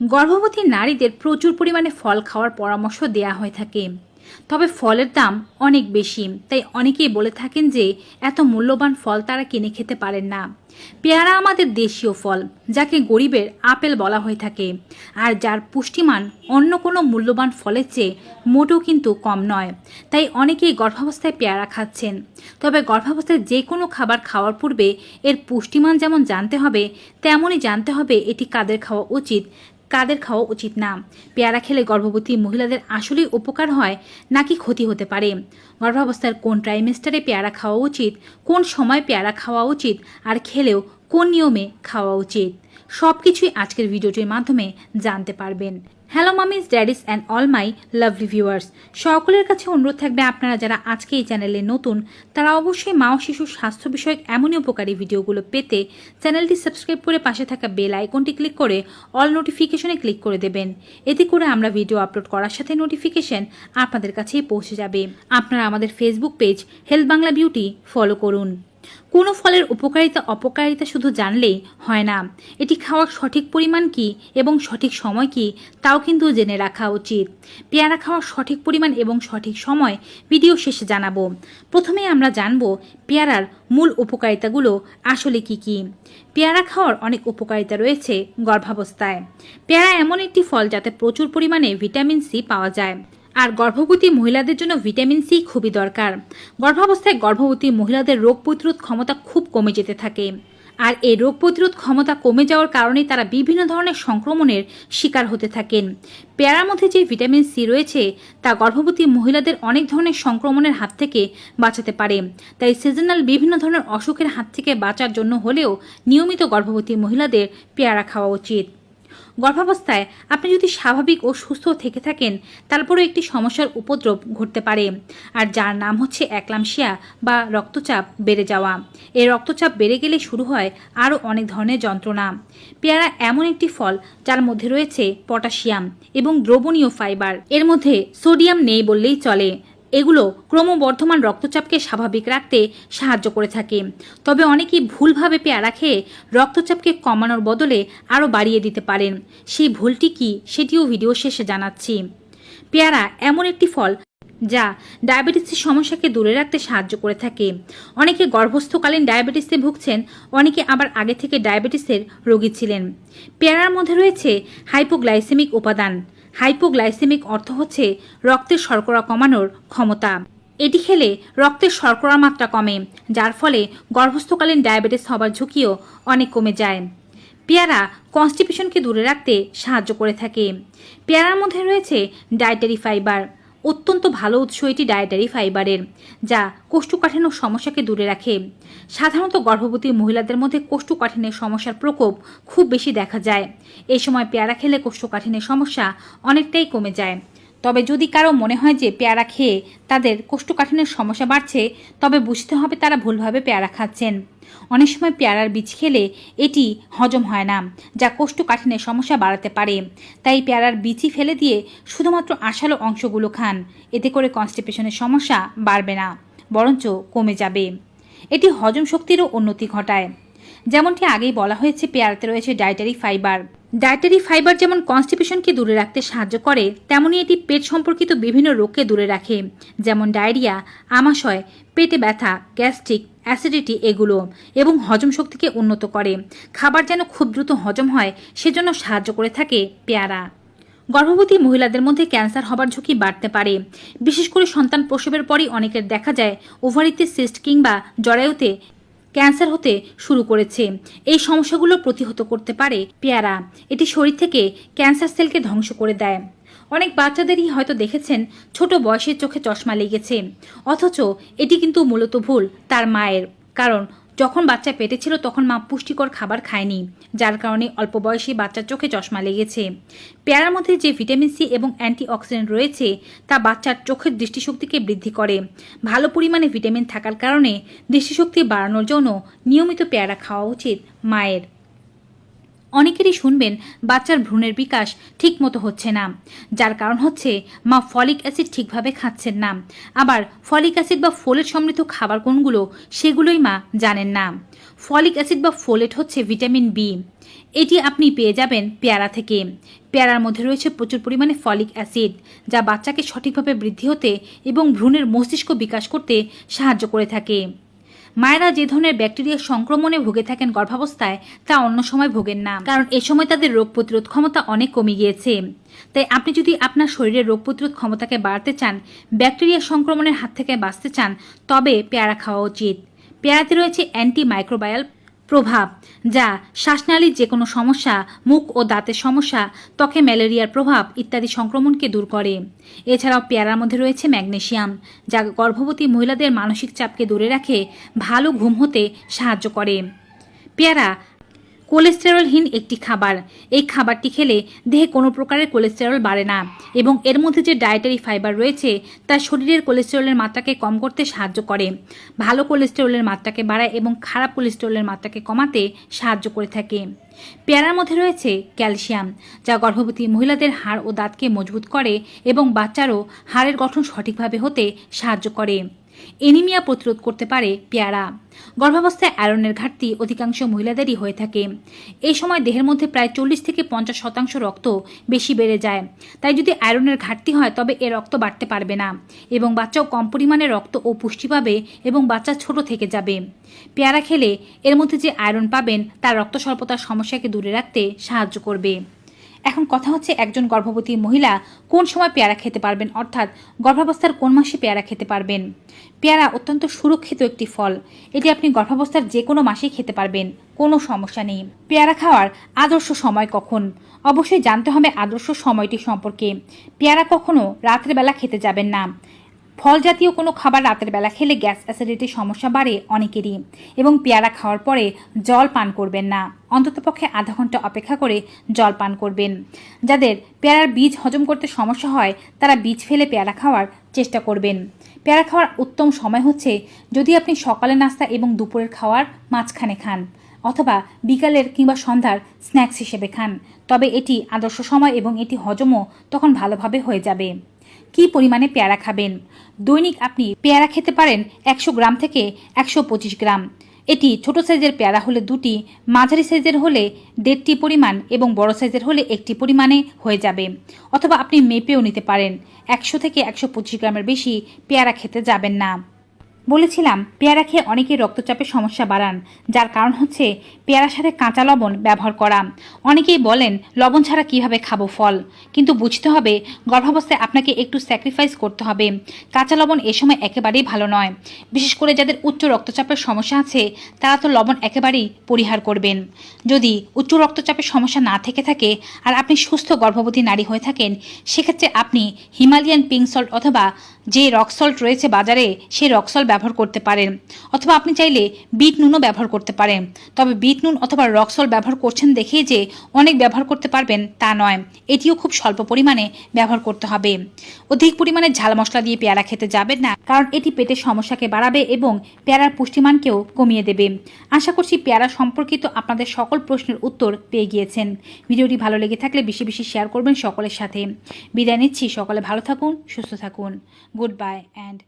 গর্ভবতী নারীদের প্রচুর পরিমাণে ফল খাওয়ার পরামর্শ দেয়া হয়ে থাকে। তবে ফলের দাম অনেক বেশি, তাই অনেকেই বলে থাকেন যে এত মূল্যবান ফল তারা কিনে খেতে পারেন না। পেয়ারা আমাদের দেশীয় ফল, যাকে গরিবের আপেল বলা হয়ে থাকে। আর যার পুষ্টিমান অন্য কোনো মূল্যবান ফলের চেয়ে মোটেও কিন্তু কম নয়, তাই অনেকেই গর্ভাবস্থায় পেয়ারা খাচ্ছেন। তবে গর্ভাবস্থায় যে কোনো খাবার খাওয়ার পূর্বে এর পুষ্টিমান যেমন জানতে হবে, তেমনই জানতে হবে এটি কাদের খাওয়া উচিত কাদের খাওয়া উচিত না? পেয়ারা খেলে গর্ভবতী মহিলাদের আসলেই উপকার হয়, নাকি ক্ষতি হতে পারে? গর্ভাবস্থার কোন ট্রাইমেস্টারে পেয়ারা খাওয়া উচিত, কোন সময় পেয়ারা খাওয়া উচিত, আর খেলেও কোন নিয়মে খাওয়া উচিত? সব কিছুই আজকের ভিডিওটির মাধ্যমে জানতে পারবেন। Hello mummies daddies and all my lovely viewers সকলের কাছে অনুরোধ থাকবে আপনারা যারা আজকে এই চ্যানেলে নতুন, তারা অবশ্যই মা ও শিশুর স্বাস্থ্য বিষয়ক এমনই উপকারী ভিডিওগুলো পেতে চ্যানেলটি সাবস্ক্রাইব করে পাশে থাকা বেল আইকনটি ক্লিক করে অল নোটিফিকেশনে ক্লিক করে দেবেন। এতে করে আমরা ভিডিও আপলোড করার সাথে নোটিফিকেশন আপনাদের কাছেই পৌঁছে যাবে। আপনারা আমাদের Facebook page health Bangla beauty follow করুন। কোনো ফলের উপকারিতা, অপকারিতা শুধু জানলেই হয় না। এটি খাওয়ার সঠিক পরিমাণ কি এবং সঠিক সময় কি, তাও কিন্তু জেনে রাখা উচিত। পেয়ারা খাওয়ার সঠিক পরিমাণ এবং সঠিক সময় ভিডিও শেষে জানাব। প্রথমে আমরা জানব পেয়ারার মূল উপকারিতাগুলো আসলে কি কি। পেয়ারা খাওয়ার অনেক উপকারিতা রয়েছে গর্ভাবস্থায়। পেয়ারা এমন একটি ফল যাতে প্রচুর পরিমাণে ভিটামিন সি পাওয়া যায়। আর গর্ভবতী মহিলাদের জন্য ভিটামিন সি খুবই দরকার। গর্ভাবস্থায় গর্ভবতী মহিলাদের রোগ প্রতিরোধ ক্ষমতা খুব কমে যেতে থাকে। আর এই রোগ প্রতিরোধ ক্ষমতা কমে যাওয়ার কারণে তারা বিভিন্ন ধরনের সংক্রমণের শিকার হতে থাকেন। পেয়ারার মধ্যে যে ভিটামিন সি রয়েছে, তা গর্ভবতী মহিলাদের অনেক ধরনের সংক্রমণের হাত থেকে বাঁচাতে পারে। তাই সিজনাল বিভিন্ন ধরনের অসুখের হাত থেকে বাঁচার জন্য হলেও নিয়মিত গর্ভবতী মহিলাদের পেয়ারা খাওয়া উচিত। গর্ভাবস্থায় আপনি যদি স্বাভাবিক ও সুস্থ থেকে থাকেন, তারপরেও একটি সমস্যার উপদ্রব ঘটতে পারে। আর যার নাম হচ্ছে অ্যাক্লামশিয়া বা রক্তচাপ বেড়ে যাওয়া। এই রক্তচাপ বেড়ে গেলে শুরু হয় আরও অনেক ধরনের যন্ত্রণা। পেয়ারা এমন একটি ফল যার মধ্যে রয়েছে পটাশিয়াম এবং দ্রবণীয় ফাইবার। এর মধ্যে সোডিয়াম নেই বললেই চলে। এগুলো ক্রমবর্ধমান রক্তচাপকে স্বাভাবিক রাখতে সাহায্য করে থাকে। তবে অনেকেই ভুলভাবে পেয়ারা খেয়ে রক্তচাপকে কমানোর বদলে আরও বাড়িয়ে দিতে পারেন। সেই ভুলটি কি সেটিও ভিডিও শেষে জানাচ্ছি। পেয়ারা এমন একটি ফল যা ডায়াবেটিসের সমস্যাকে দূরে রাখতে সাহায্য করে থাকে। অনেকে গর্ভস্থকালীন ডায়াবেটিসে ভুগছেন, অনেকে আবার আগে থেকে ডায়াবেটিসের রোগী ছিলেন। পেয়ারার মধ্যে রয়েছে হাইপোগ্লাইসেমিক উপাদান। হাইপোগ্লাইসেমিক অর্থ হচ্ছে রক্তের শর্করা কমানোর ক্ষমতা। এটি খেলে রক্তের শর্করার মাত্রা কমে, যার ফলে গর্ভস্থকালীন ডায়াবেটিস হবার ঝুঁকিও অনেক কমে যায়। পেয়ারা কনস্টিপেশনকে দূরে রাখতে সাহায্য করে থাকে। পেয়ারার মধ্যে রয়েছে ডায়েটারি ফাইবার। অত্যন্ত ভালো উৎস এটি ডায়েটারি ফাইবারের যা কোষ্ঠকাঠিন্য সমস্যাকে দূরে রাখে। সাধারণত গর্ভবতী মহিলাদের মধ্যে কোষ্ঠকাঠিন্যের সমস্যার প্রকোপ খুব বেশি দেখা যায়। এই সময় পেয়ারা খেলে কোষ্ঠকাঠিন্যের সমস্যা অনেকটাই কমে যায়। তবে যদি কারও মনে হয় যে পেয়ারা খেয়ে তাদের কোষ্ঠকাঠিন্যের সমস্যা বাড়ছে, তবে বুঝতে হবে তারা ভুলভাবে পেয়ারা খাচ্ছেন। অনেক সময় পেয়ারার বীজ খেলে এটি হজম হয় না, যা কোষ্ঠকাঠিন্যের সমস্যা বাড়াতে পারে। তাই পেয়ারার বীজই ফেলে দিয়ে শুধুমাত্র আশালো অংশগুলো খান, এতে করে কনস্টিপেশনের সমস্যা বাড়বে না, বরঞ্চ কমে যাবে। এটি হজম শক্তিরও উন্নতি ঘটায়। যেমনটি আগেই বলা হয়েছে, পেয়ারাতে রয়েছে ডায়েটারি ফাইবার। ডায়েটারি ফাইবার যেমন কনস্টিপেশনকে দূরে রাখতে সাহায্য করে তেমনই এটি পেট সম্পর্কিত বিভিন্ন রোগকে দূরে রাখে, যেমন ডায়রিয়া, আমাশয়, পেটে ব্যথা, গ্যাস্ট্রিক, অ্যাসিডিটি এগুলো, এবং হজম শক্তিকে উন্নত করে। খাবার যেন খুব দ্রুত হজম হয়, সেজন্য সাহায্য করে থাকে পেয়ারা। গর্ভবতী মহিলাদের মধ্যে ক্যান্সার হবার ঝুঁকি বাড়তে পারে। বিশেষ করে সন্তান প্রসবের পরই অনেকের দেখা যায় ওভারিতে সিস্ট কিংবা জরায়ুতে ক্যান্সার হতে শুরু করেছে। এই সমস্যাগুলো প্রতিহত করতে পারে পেয়ারা। এটি শরীর থেকে ক্যান্সার সেলকে ধ্বংস করে দেয়। অনেক বাচ্চাদেরই হয়তো দেখেছেন, ছোট বয়সের চোখে চশমা লেগেছে। অথচ এটি কিন্তু মূলত ভুল, তার মায়ের। কারণ যখন বাচ্চা পেটে ছিল তখন মা পুষ্টিকর খাবার খায়নি, যার কারণে অল্প বয়সী বাচ্চার চোখে চশমা লেগেছে। পেয়ারার মধ্যে যে ভিটামিন সি এবং অ্যান্টিঅক্সিডেন্ট রয়েছে, তা বাচ্চার চোখের দৃষ্টিশক্তিকে বৃদ্ধি করে। ভালো পরিমাণে ভিটামিন থাকার কারণে দৃষ্টিশক্তি বাড়ানোর জন্য নিয়মিত পেয়ারা খাওয়া উচিত মায়ের। অনেকেরই শুনবেন, বাচ্চার ভ্রূণের বিকাশ ঠিকমতো হচ্ছে না। যার কারণ হচ্ছে, মা ফলিক অ্যাসিড ঠিকভাবে খাচ্ছেন না। আবার ফলিক অ্যাসিড বা ফোলেট সমৃদ্ধ খাবার কোনগুলো, সেগুলোই মা জানেন না। ফলিক অ্যাসিড বা ফোলেট হচ্ছে ভিটামিন বি। এটি আপনি পেয়ে যাবেন পেয়ারা থেকে। পেয়ারার মধ্যে রয়েছে প্রচুর পরিমাণে ফলিক অ্যাসিড, যা বাচ্চাকে সঠিকভাবে বৃদ্ধি হতে এবং ভ্রূণের মস্তিষ্ক বিকাশ করতে সাহায্য করে থাকে। মায়েরা যে ধরনের ব্যাকটেরিয়া সংক্রমণে ভোগে থাকেন গর্ভাবস্থায়, তা অন্য সময় ভোগেন না কারণ এ সময় তাদের রোগ প্রতিরোধ ক্ষমতা অনেক কমে গিয়েছে। তাই আপনি যদি আপনার শরীরের রোগ প্রতিরোধ ক্ষমতাকে বাড়াতে চান, ব্যাকটেরিয়া সংক্রমণের হাত থেকে বাঁচতে চান, তবে পেয়ারা খাওয়া উচিত। পেয়ারাতে রয়েছে অ্যান্টি মাইক্রোবায়াল প্রভাব, যা শ্বাসনালীর যে কোনো সমস্যা, মুখ ও দাঁতের সমস্যা, ত্বকে ম্যালেরিয়ার প্রভাব ইত্যাদি সংক্রমণকে দূর করে। এছাড়াও পেয়ারার মধ্যে রয়েছে ম্যাগনেশিয়াম যা গর্ভবতী মহিলাদের মানসিক চাপকে দূরে রাখে, ভালো ঘুম হতে সাহায্য করে। পেয়ারা কোলেস্টেরলহীন একটি খাবার। এই খাবারটি খেলে দেহে কোনো প্রকারের কোলেস্টেরল বাড়ে না এবং এর মধ্যে যে ডায়েটারি ফাইবার রয়েছে, তা শরীরের কোলেস্টেরলের মাত্রাকে কম করতে সাহায্য করে। ভালো কোলেস্টেরলের মাত্রাকে বাড়ায় এবং খারাপ কোলেস্টেরলের মাত্রাকে কমাতে সাহায্য করে থাকে। পেয়ারার মধ্যে রয়েছে ক্যালসিয়াম, যা গর্ভবতী মহিলাদের হাড় ও দাঁতকে মজবুত করে এবং বাচ্চারও হাড়ের গঠন সঠিকভাবে হতে সাহায্য করে। এনিমিয়া প্রতিরোধ করতে পারে পেয়ারা। গর্ভাবস্থায় আয়রনের ঘাটতি অধিকাংশ মহিলাদেরই হয়ে থাকে। এই সময় দেহের মধ্যে প্রায় চল্লিশ থেকে পঞ্চাশ শতাংশ রক্ত বেশি বেড়ে যায়। তাই যদি আয়রনের ঘাটতি হয়, তবে এ রক্ত বাড়তে পারবে না এবং বাচ্চাও কম পরিমাণে রক্ত ও পুষ্টি পাবে এবং বাচ্চা ছোট থেকে যাবে। পেয়ারা খেলে এর মধ্যে যে আয়রন পাবেন, তার রক্ত স্বল্পতার সমস্যাকে দূরে রাখতে সাহায্য করবে। এখন কথা হচ্ছে একজন গর্ভবতী মহিলা কোন সময় পেয়ারা খেতে পারবেন? অর্থাৎ গর্ভাবস্থার কোন মাসে পেয়ারা খেতে পারবেন? পেয়ারা অত্যন্ত সুরক্ষিত একটি ফল। এটি আপনি গর্ভাবস্থার যে কোনো মাসেই খেতে পারবেন। কোনো সমস্যা নেই। পেয়ারা খাওয়ার আদর্শ সময় কখন? অবশ্যই জানতে হবে আদর্শ সময়টি সম্পর্কে। পেয়ারা কখনো রাত্রেবেলা খেতে যাবেন না। ফল জাতীয় কোনো খাবার রাতের বেলা খেলে গ্যাস অ্যাসিডিটির সমস্যা বাড়ে অনেকেরই এবং পেয়ারা খাওয়ার পরে জল পান করবেন না। অন্ততপক্ষে আধা ঘণ্টা অপেক্ষা করে জল পান করবেন। যাদের পেয়ারার বীজ হজম করতে সমস্যা হয়, তারা বীজ ফেলে পেয়ারা খাওয়ার চেষ্টা করবেন। পেয়ারা খাওয়ার উত্তম সময় হচ্ছে যদি আপনি সকালের নাস্তা এবং দুপুরের খাওয়ার মাঝখানে খান অথবা বিকালের কিংবা সন্ধ্যার স্ন্যাক্স হিসেবে খান। তবে এটি আদর্শ সময় এবং এটি হজমও তখন ভালোভাবে হয়ে যাবে। কি পরিমাণে পেয়ারা খাবেন? দৈনিক আপনি পেয়ারা খেতে পারেন একশো গ্রাম থেকে একশো পঁচিশ গ্রাম। এটি ছোট সাইজের পেয়ারা হলে দুটি, মাঝারি সাইজের হলে দেড়টি পরিমাণ এবং বড় সাইজের হলে একটি পরিমাণে হয়ে যাবে। অথবা আপনি মেপেও নিতে পারেন। একশো থেকে একশো পঁচিশ গ্রামের বেশি পেয়ারা খেতে যাবেন না। বলেছিলাম, পেয়ারা খেয়ে অনেকে রক্তচাপের সমস্যা বাড়ান, যার কারণ হচ্ছে পেয়ারার সাথে কাঁচা লবণ ব্যবহার করা। অনেকেই বলেন, লবণ ছাড়া কীভাবে খাব ফল? কিন্তু বুঝতে হবে, গর্ভাবস্থায় আপনাকে একটু স্যাক্রিফাইস করতে হবে। কাঁচা লবণ এ সময় একেবারেই ভালো নয়। বিশেষ করে যাদের উচ্চ রক্তচাপের সমস্যা আছে, তারা তো লবণ একেবারেই পরিহার করবেন। যদি উচ্চ রক্তচাপের সমস্যা না থেকে থাকে আর আপনি সুস্থ গর্ভবতী নারী হয়ে থাকেন, সেক্ষেত্রে আপনি হিমালয়ান পিঙ্ক সল্ট অথবা যে রক সল্ট রয়েছে বাজারে সেই রক সল্ট ব্যবহার করতে পারেন। অথবা আপনি চাইলে বিট নুনও ব্যবহার করতে পারেন। তবে বিট নুন অথবা রক সল্ট ব্যবহার করছেন দেখেই যে অনেক ব্যবহার করতে পারবেন তা নয়। এটিও খুব স্বল্প পরিমাণে ব্যবহার করতে হবে। অধিক পরিমাণে ঝাল মশলা দিয়ে পেয়ারা খেতে যাবেন না, কারণ এটি পেটের সমস্যাকে বাড়াবে এবং পেয়ারার পুষ্টিমানকেও কমিয়ে দেবে। আশা করছি পেয়ারা সম্পর্কিত আপনাদের সকল প্রশ্নের উত্তর পেয়ে গিয়েছেন। ভিডিওটি ভালো লেগে থাকলে বেশি বেশি শেয়ার করবেন সকলের সাথে। বিদায় নিচ্ছি, সকলে ভালো থাকুন, সুস্থ থাকুন। Good bye and